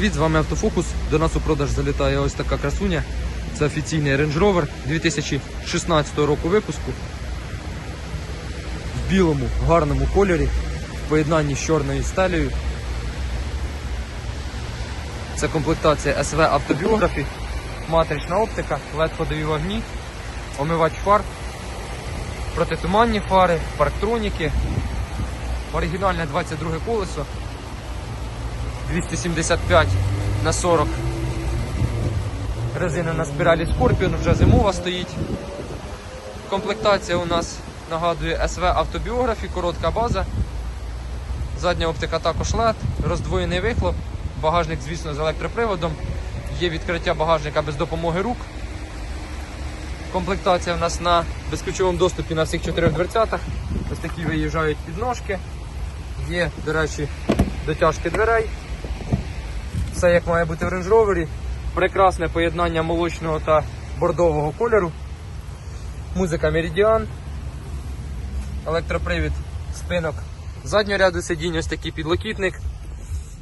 Привіт, з вами Автофокус. До нас у продаж залітає ось така красуня. Це офіційний Range Rover 2016 року випуску. В білому гарному кольорі, в поєднанні з чорною стелею. Це комплектація SV Autobiography, матрична оптика, led ходові вогні, омивач фар, протитуманні фари, парктроніки, оригінальне 22 колесо. 275 на 40. Резина на спіралі Scorpion, вже зимова стоїть. Комплектація у нас нагадує SV Autobiography, коротка база. Задня оптика також LED, роздвоєний вихлоп, багажник, звісно, з електроприводом. Є відкриття багажника без допомоги рук. Комплектація у нас на безключовому доступі на всіх чотирьох дверцятах. Ось такі виїжджають підножки. Є, до речі, дотяжки дверей. Все як має бути в Range Rover. Прекрасне поєднання молочного та бордового кольору. Музика Meridian. Електропривід спинок заднього ряду сидінь, ось такий підлокітник.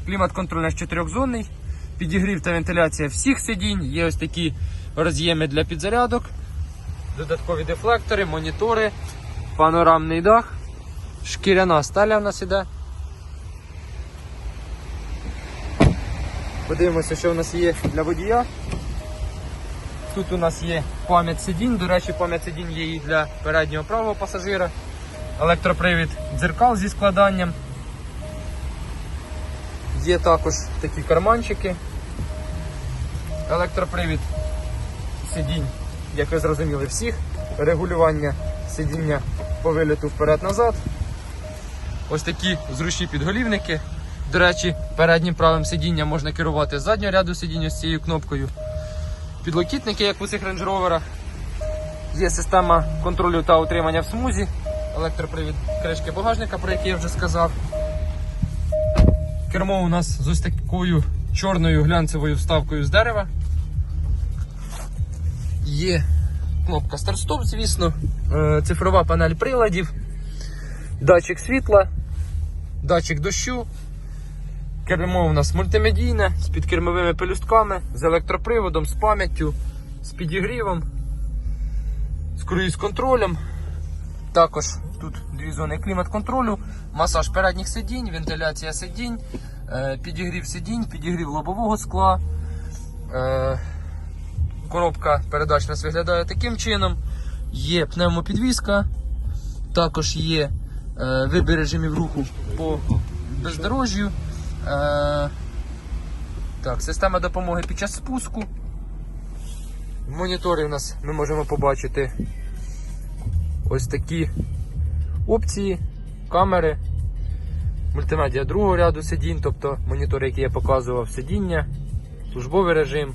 Клімат-контроль наш чотирьохзонний. Підігрів та вентиляція всіх сидінь. Є ось такі роз'єми для підзарядок. Додаткові дефлектори, монітори, панорамний дах, шкіряна сталя в нас іде. Подивимося, що у нас є для водія. Тут у нас є пам'ять сидінь. До речі, пам'ять сидінь є і для переднього правого пасажира. Електропривід дзеркал зі складанням. Є також такі карманчики. Електропривід сидінь, як ви зрозуміли, всіх. Регулювання сидіння по виліту вперед-назад. Ось такі зручні підголівники. До речі, переднім правим сидінням можна керувати з заднього ряду сидіння з цією кнопкою. Підлокітники, як у цих Range Rover. Є система контролю та утримання в смузі, електропривід кришки багажника, про який я вже сказав. Кермо у нас з ось такою чорною глянцевою вставкою з дерева. Є кнопка старт-стоп, звісно, е, цифрова панель приладів, датчик світла, датчик дощу. Кермо у нас мультимедійне з підкермовими пелюстками, з електроприводом, з пам'яттю, з підігрівом, з круїз-контролем. Також тут дві зони клімат-контролю, масаж передніх сидінь, вентиляція сидінь, е, підігрів сидінь, підігрів лобового скла. Е, Коробка передач у нас виглядає таким чином. Є пневмопідвізка, також є е, вибір режимів руху по бездорожжю. Е, так, система допомоги під час спуску. В моніторі у нас ми можемо побачити ось такі опції, камери, мультимедіа другого ряду сидінь, тобто монітор, який я показував, сидіння, службовий режим.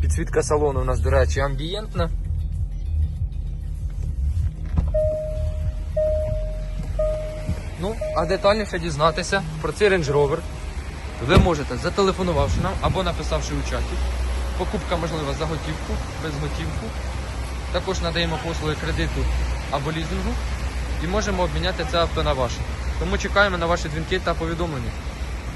Підсвітка салону у нас, до речі, амбієнтна. Ну, а детальніше дізнатися про цей Range Rover ви можете, зателефонувавши нам або написавши у чаті. Покупка можлива за готівку, без готівку. Також надаємо послуги кредиту або лізингу і можемо обміняти це авто на ваше. Тому чекаємо на ваші дзвінки та повідомлення.